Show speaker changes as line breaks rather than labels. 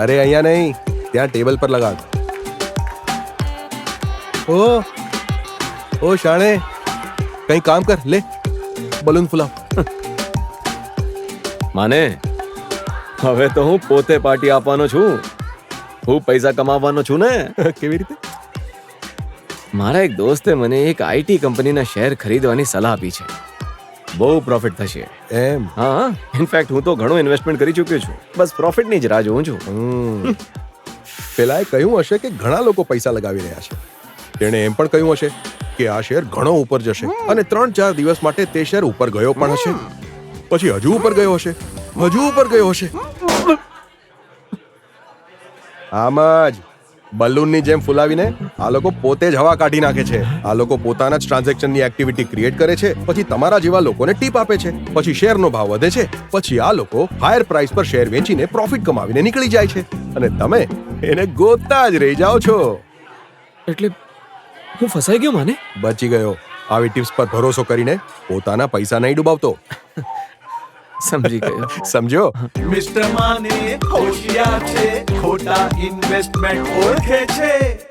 અરે અહીંયા નહીં ત્યાં ટેબલ પર લગાવ ઓ ઓ શાણે કઈ કામ કર લે બલૂન ફુલાવ
માને હવે તો હું પોતે પાર્ટી આપવાનો છું હું પૈસા કમાવાનો છું ને
કેવી રીતે
મારા એક દોસ્તે મને એક આઈટી કંપનીના શેર ખરીદવાની સલાહ આપી છે બહુ પ્રોફિટ થશે.
એમ?
હા ઇનફેક્ટ હું તો ઘણો ઇન્વેસ્ટમેન્ટ કરી ચૂક્યો છું. બસ પ્રોફિટની જ રાહ જોઉં છું.
પેલાએ કહ્યું હશે કે ઘણા લોકો પૈસા લગાવી રહ્યા છે. તેણે એમ પણ કહ્યું હશે કે આ શેર ઘણો ઉપર જશે અને ત્રણ ચાર દિવસ માટે તે શેર ઉપર ગયો પણ હશે. પછી હજુ ઉપર ગયો હશે. હજુ ઉપર ગયો હશે. આમ જ. બલૂનની જેમ ફુલાવીને આ લોકો પોતે જ હવા કાઢી નાખે છે. આ લોકો પોતાના જ ટ્રાન્ઝેક્શનની એક્ટિવિટી ક્રિએટ કરે છે. પછી તમારા જેવા લોકોને ટીપ આપે છે. પછી શેરનો ભાવ વધે છે. પછી આ લોકો હાયર પ્રાઇસ પર શેર વેચીને પ્રોફિટ કમાવીને નીકળી જાય છે. અને તમે એને ગોતતા જ રહી જાઓ છો.
એટલે હું ફસાઈ ગયો માને?
બચી ગયો. આવી ટિપ્સ પર ભરોસો કરીને પોતાના પૈસા નહીં ડૂબાવતો.
સમજી ગયો.
સમજો?
મિસ્ટર માને હોશિયાર છે ખોટા ઇન્વેસ્ટમેન્ટ ઓળખે છે.